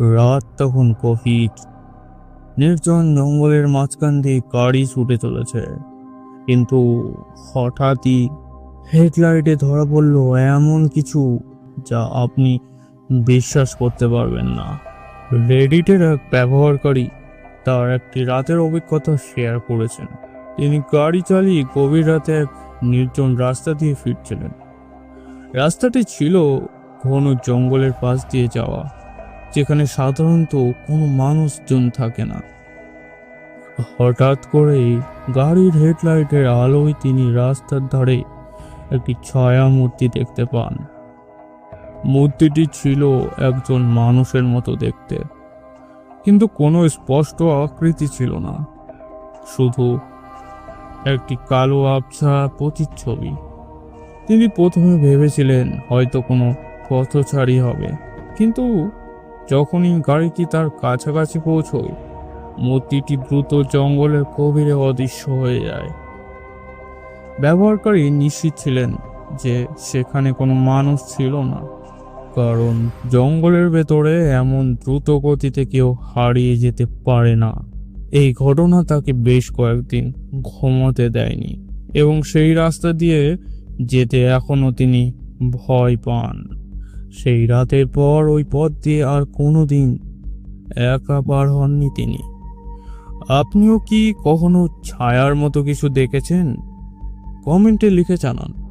রাত তখন গভীর। নির্জন জঙ্গলের মাঝখান দিয়ে গাড়ি ছুটে চলেছে। কিন্তু হঠাৎই হেডলাইটে ধরা পড়ল এমন কিছু যা আপনি বিশ্বাস করতে পারবেন না। রেডিটের এক ব্যবহারকারী তার একটি রাতের অভিজ্ঞতা শেয়ার করেছেন। তিনি গাড়ি চালিয়ে গভীর রাতে এক নির্জন রাস্তা দিয়ে ফিরছিলেন। রাস্তাটি ছিল ঘন জঙ্গলের পাশ দিয়ে যাওয়া। যেখানে সাধারণত কোনো মানুষজন থাকে না। হঠাৎ করেই গাড়ির হেডলাইটের আলোয় তিনি রাস্তার ধারে একটি ছায়া মূর্তি দেখতে পান। মূর্তিটি ছিল একজন মানুষের মতো দেখতে, কিন্তু কোনো স্পষ্ট আকৃতি ছিল না, শুধু একটি কালো আবছা প্রতিচ্ছবি। তিনি প্রথমে ভেবেছিলেন হয়তো কোনো পথচারী হবে, কিন্তু যখনই গাড়িটি তার কাছাকাছি পৌঁছয়, মূর্তিটি দ্রুত জঙ্গলের গভীরে অদৃশ্য হয়ে যায়। ব্যবহারকারী নিশ্চিত ছিলেন যে সেখানে কোনো মানুষ ছিল না, কারণ জঙ্গলের ভেতরে এমন দ্রুত গতিতে কেউ হারিয়ে যেতে পারে না। এই ঘটনা তাকে বেশ কয়েকদিন ঘুমোতে দেয়নি এবং সেই রাস্তা দিয়ে যেতে এখনও তিনি ভয় পান। সেই রাতের পর ওই পথ দিয়ে আর কোনো দিন একা পার হননি তিনি। আপনিও কি কখনো ছায়ার মতো কিছু দেখেছেন? কমেন্টে লিখে জানান।